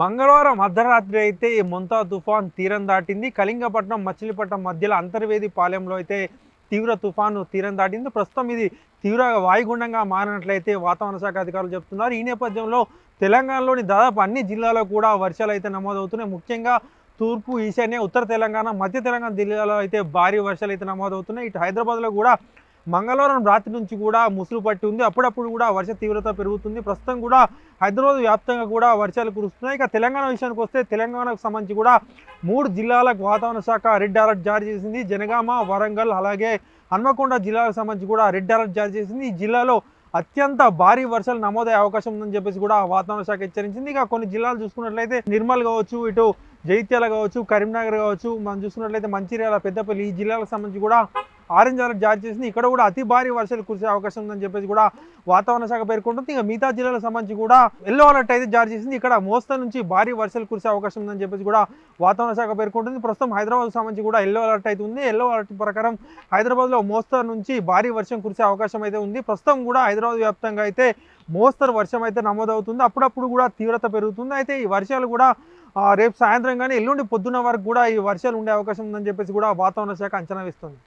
మంగళవారం అర్ధరాత్రి అయితే ఈ మొంతా తుఫాన్ తీరం దాటింది. కళింగపట్నం మచిలీపట్నం మధ్యలో అంతర్వేది పాలెంలో అయితే తీవ్ర తుఫాను తీరం దాటింది. ప్రస్తుతం ఇది తీవ్ర వాయుగుండంగా మారినట్లయితే వాతావరణ శాఖ అధికారులు చెప్తున్నారు. ఈ నేపథ్యంలో తెలంగాణలోని దాదాపు అన్ని జిల్లాల్లో కూడా వర్షాలు అయితే నమోదవుతున్నాయి. ముఖ్యంగా తూర్పు ఈశాన్య ఉత్తర తెలంగాణ మధ్య తెలంగాణ జిల్లాలో అయితే భారీ వర్షాలు అయితే నమోదవుతున్నాయి. ఇటు హైదరాబాద్లో కూడా మంగళవారం రాత్రి నుంచి కూడా ముసులు పట్టి ఉంది. అప్పుడప్పుడు కూడా వర్ష తీవ్రత పెరుగుతుంది. ప్రస్తుతం కూడా హైదరాబాద్ వ్యాప్తంగా కూడా వర్షాలు కురుస్తున్నాయి. ఇక తెలంగాణ విషయానికి వస్తే తెలంగాణకు సంబంధించి కూడా మూడు జిల్లాలకు వాతావరణ శాఖ రెడ్ అలర్ట్ జారీ చేసింది. జనగామ వరంగల్ అలాగే హన్మకొండ జిల్లాలకు సంబంధించి కూడా రెడ్ అలర్ట్ జారీ చేసింది. ఈ జిల్లాలో అత్యంత భారీ వర్షాలు నమోదయ్యే అవకాశం ఉందని చెప్పేసి కూడా వాతావరణ శాఖ హెచ్చరించింది. ఇక కొన్ని జిల్లాలు చూసుకున్నట్లయితే నిర్మల్ కావచ్చు ఇటు జైత్యాల కావచ్చు కరీంనగర్ కావచ్చు మనం చూసుకున్నట్లయితే మంచిర్యాల పెద్దపల్లి ఈ జిల్లాలకు సంబంధించి కూడా ఆరెంజ్ అలర్ట్ జారీ చేసింది. ఇక్కడ కూడా అతి భారీ వర్షాలు కురిసే అవకాశం ఉందని చెప్పేసి కూడా వాతావరణ శాఖ పేర్కొంటుంది. ఇంకా మిగతా జిల్లాలకు సంబంధించి కూడా ఎల్లో అలర్ట్ అయితే జారీ చేసింది. ఇక్కడ మోస్తా నుంచి భారీ వర్షాలు కురిసే అవకాశం ఉందని చెప్పేసి కూడా వాతావరణ శాఖ పేర్కొంటుంది. ప్రస్తుతం హైదరాబాద్ సంబంధించి కూడా ఎల్లో అలర్ట్ అయితే ఉంది. ఎల్లో అలర్ట్ ప్రకారం హైదరాబాద్లో మోస్తరు నుంచి భారీ వర్షం కురిసే అవకాశం అయితే ఉంది. ప్రస్తుతం కూడా హైదరాబాద్ వ్యాప్తంగా అయితే మోస్తరు వర్షం అయితే నమోదవుతుంది. అప్పుడప్పుడు కూడా తీవ్రత పెరుగుతుంది. అయితే ఈ వర్షాలు కూడా రేపు సాయంత్రం కానీ ఎల్లుండి పొద్దున్న వరకు కూడా ఈ వర్షాలు ఉండే అవకాశం ఉందని చెప్పేసి కూడా వాతావరణ శాఖ అంచనా వేస్తుంది.